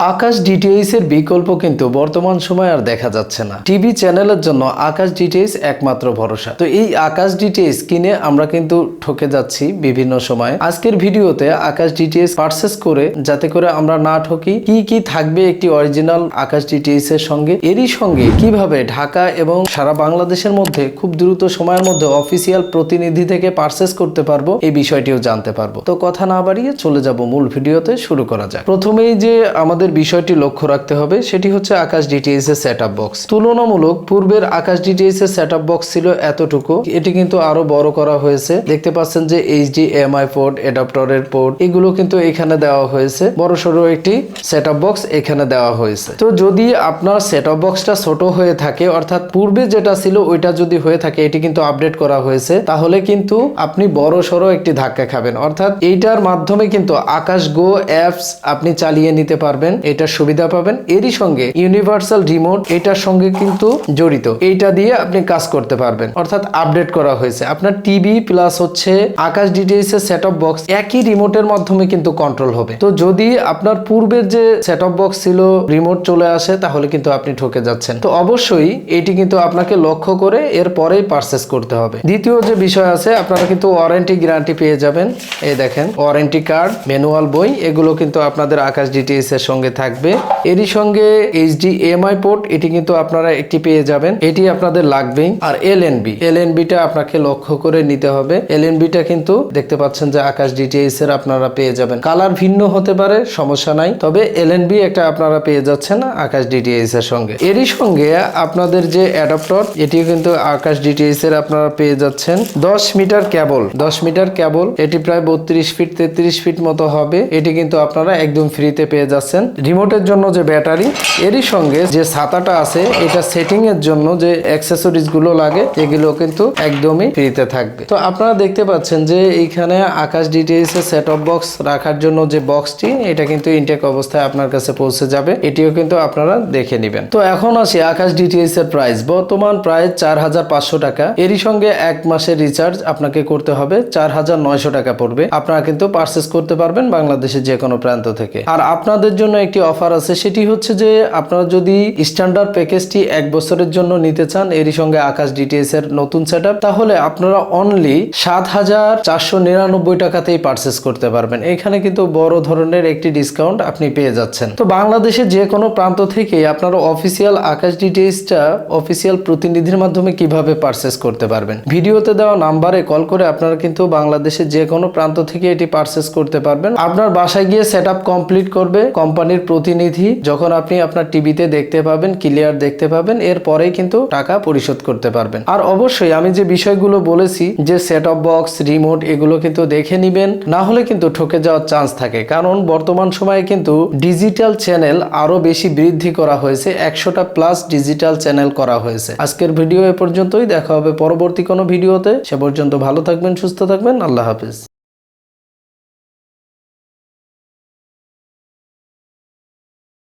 আকাশ DTH এর বিকল্প কিন্তু বর্তমান সময় আর দেখা যাচ্ছে না। টিভি চ্যানেলের জন্য আকাশ ডিটিএইচ একমাত্র ভরসা। তো এই আকাশ ডিটিএইচ কিনে আমরা কিন্তু ঠকে যাচ্ছি বিভিন্ন সময়। আজকের ভিডিওতে আকাশ ডিটিএইচ পারচেস করে, যাতে করে আমরা না ঠকি, কি কি থাকবে একটি অরিজিনাল আকাশ ডিটিএইচ এর সঙ্গে, এরই সঙ্গে কীভাবে ঢাকা এবং সারা বাংলাদেশের মধ্যে খুব দ্রুত সময়ের মধ্যে অফিসিয়াল প্রতিনিধি থেকে পারচেস করতে পারব, এই বিষয়টিও জানতে পারব। তো কথা না বাড়িয়ে চলে যাব মূল ভিডিওতে, শুরু করা যাক। প্রথমেই যে আমাদের বিষয়টি লক্ষ্য রাখতে হবে, সেটি হচ্ছে আকাশ ডিটিএস এর সেট বক্স তুলনামূলক পূর্বের আকাশ ডিটিএস এর সেট বক্স ছিল এতটুকু। এটি কিন্তু আরও বড় করা হয়েছে। দেখতে পাচ্ছেন যে এইচডি এমআই পোর্ট অ্যাডাপ্টরের পোর্ট এগুলো কিন্তু এখানে দেওয়া হয়েছে। বড় সড়ো একটি সেট বক্স এখানে দেওয়া হয়েছে। তো যদি আপনার সেট বক্সটা ছোট হয়ে থাকে, অর্থাৎ পূর্বে যেটা ছিল ওইটা যদি হয়ে থাকে, এটি কিন্তু আপডেট করা হয়েছে, তাহলে কিন্তু আপনি বড় সড়ো একটি ধাক্কা খাবেন। অর্থাৎ এইটার মাধ্যমে কিন্তু আকাশ গো অ্যাপস আপনি চালিয়ে নিতে পারবেন। এটার সুবিধা পাবেন। এরই সঙ্গে ইউনিভার্সাল রিমোট এটার সঙ্গে কিন্তু জড়িত। এইটা দিয়ে আপনি কাজ করতে পারবেন। অর্থাৎ আপডেট করা হয়েছে। আপনার টিভি প্লাস হচ্ছে আকাশ ডিটিএস এর সেট অফ বক্স একই রিমোটের মাধ্যমে কিন্তু কন্ট্রোল হবে। তো যদি আপনার পূর্বের যে সেট অফ বক্স ছিল রিমোট চলে আসে, তাহলে কিন্তু আপনি ঠকে যাচ্ছেন। তো অবশ্যই এটি কিন্তু আপনাকে লক্ষ্য করে এর পরেই পারচেস করতে হবে। দ্বিতীয় যে বিষয় আছে, আপনারা কিন্তু ওয়ারেন্টি গ্যারান্টি পেয়ে যাবেন। এই দেখেন ওয়ারেন্টি কার্ড ম্যানুয়াল বই, এগুলো কিন্তু আপনাদের আকাশ ডিটিএস এর সঙ্গে থাকবে। এরই সঙ্গে এইচ এইচডি এমআই পোর্ট এটি কিন্তু আপনারা একটি পেয়ে যাবেন। এটি আপনাদের লাগবেই। আর L N B L N B আপনাকে লক্ষ্য করে নিতে হবে। এল এন বিটা কিন্তু দেখতে পাচ্ছেন যে আকাশ ডিটিএস এর আপনারা পেয়ে যাবেন। কালার ভিন্ন হতে পারে, সমস্যা নাই। তবে এল এন বি একটা আপনারা পেয়ে যাচ্ছেন আকাশ ডিটিএস এর সঙ্গে। এরই সঙ্গে আপনাদের যে অ্যাডাপ্টর এটিও কিন্তু আকাশ ডিটিএস এর আপনারা পেয়ে যাচ্ছেন। দশ মিটার কেবল দশ মিটার কেবল এটি প্রায় বত্রিশ ফিট তেত্রিশ ফিট মতো হবে। এটি কিন্তু আপনারা একদম ফ্রিতে পেয়ে যাচ্ছেন। রিমোটের জন্য যে ব্যাটারি, এরই সঙ্গে যে ছাতাটা আছে, এটা সেটিং এর জন্য যে অ্যাক্সেসরিজগুলো লাগে, এগুলো কিন্তু একদমই ফ্রিতে থাকবে। তো আপনারা দেখতে পাচ্ছেন যে এইখানে আকাশ ডিটিএস এর সেট অফ বক্স রাখার জন্য যে বক্সটি এটা কিন্তু ইনটেক অবস্থায় আপনার কাছে পৌঁছে যাবে। এটিও কিন্তু আপনারা দেখে নেবেন। তো এখন আসি আকাশ ডিটিএস এর প্রাইস বর্তমান প্রায় চার হাজার পাঁচশো টাকা। এরই সঙ্গে এক মাসের রিচার্জ আপনাকে করতে হবে, চার হাজার নয়শো টাকা পড়বে। আপনারা কিন্তু পারচেস করতে পারবেন বাংলাদেশের যে কোনো প্রান্ত থেকে। আর আপনাদের জন্য একটি অফার আছে, সেটি হচ্ছে যে আপনারা যদি স্ট্যান্ডার্ড প্যাকেজটি এক বছরের জন্য নিতে চান, এরই সঙ্গে আকাশ ডিটিএস এর নতুন সেট তাহলে আপনারা অনলি সাত হাজার চারশো নিরানব্বই টাকাতেই পারচেস করতে পারবেন। এখানে কিন্তু বড় ধরনের একটি ডিসকাউন্ট আপনি পেয়ে যাচ্ছেন। তো বাংলাদেশের যে কোনো প্রান্ত থেকে আপনারা অফিসিয়াল আকাশ ডিটিএসটা অফিসিয়াল প্রতিনিধির মাধ্যমে কীভাবে পারচেস করতে পারবেন। ভিডিওতে দেওয়া নাম্বারে কল করে আপনারা কিন্তু বাংলাদেশের যে কোনো প্রান্ত থেকে এটি পারচেস করতে পারবেন। আপনার বাসায় গিয়ে সেট কমপ্লিট করবে কোম্পানির প্রতিনিধি যখন আপনি আপনার টিভিতে দেখতে পাবেন, ক্লিয়ার দেখতে পাবেন এরপরেই কিন্তু টাকা পরিশোধ করতে পারবেন। আর অবশ্যই আমি যে বিষয়গুলো বলেছি, যে সেট অফ বক্স রিমোট এগুলো কিন্তু দেখে নিবেন, না হলে কিন্তু ঠকে যাওয়ার চান্স থাকে। কারণ বর্তমান সময়ে কিন্তু ডিজিটাল চ্যানেল আরও বেশি বৃদ্ধি করা হয়েছে, একশোটা প্লাস ডিজিটাল চ্যানেল করা হয়েছে। আজকের ভিডিও এ পর্যন্তই, দেখা হবে পরবর্তী কোনো ভিডিওতে সে পর্যন্ত ভালো থাকবেন, সুস্থ থাকবেন, আল্লাহ হাফিজ।